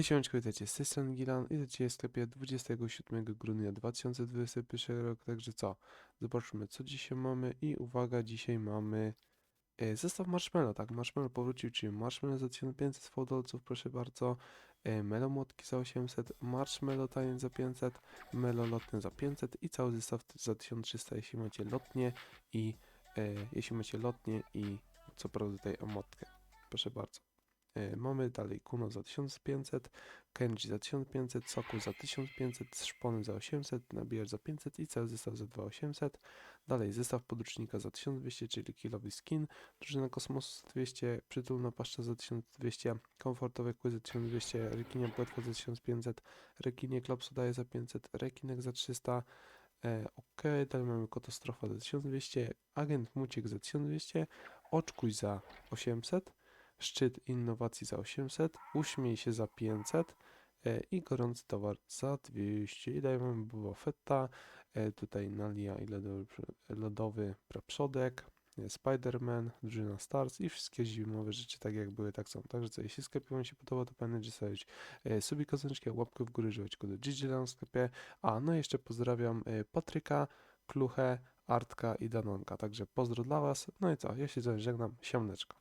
Hej, siemaneczko, witajcie, Gilan i dzisiaj w sklepie 27 grudnia 2021 rok, także co? Zobaczmy, co dzisiaj mamy i uwaga, dzisiaj mamy e, zestaw Marshmallow, tak, Marshmallow powrócił, czyli Marshmallow za 1500 fałdolców, proszę bardzo, e, Melo Młotki za 800, Marshmallow Taniec za 500, Melo Lotny za 500 i cały zestaw za 1300, jeśli macie lotnie i, e, jeśli macie lotnie i co prawda tutaj emotkę, proszę bardzo. E, Mamy dalej Kuno za 1500, Kenji za 1500, Soku za 1500, Szpony za 800, Nabijacz za 500 i cały zestaw za 2800. Dalej zestaw podrucznika za 1200, czyli kilowy skin, drużyna kosmosu za 200, przytulna paszcza za 1200, komfortowe kły za 1200, rekinia płetwa za 1500, rekinie klopsu daje za 500, rekinek za 300, E, ok, dalej mamy kotostrofa za 1200, agent Muciek za 1200, oczkuj za 800, szczyt innowacji za 800, uśmiej się za 500 e, i gorący towar za 200. I dajemy Boba Fetta, e, tutaj Nalia i lodowy, lodowy praprzodek, e, Spider-Man, drużyna Stars i wszystkie zimowe rzeczy tak jak były, tak są. Także co, jeśli sklepie Wam się podoba, to pamiętajcie stawić e, subi kozyczki, łapkę w górę, go do GGLAN w sklepie. A, no jeszcze pozdrawiam Patryka, Kluchę, Artka i Danonka. Także pozdro dla Was. No i co, ja się żegnam, siemneczko.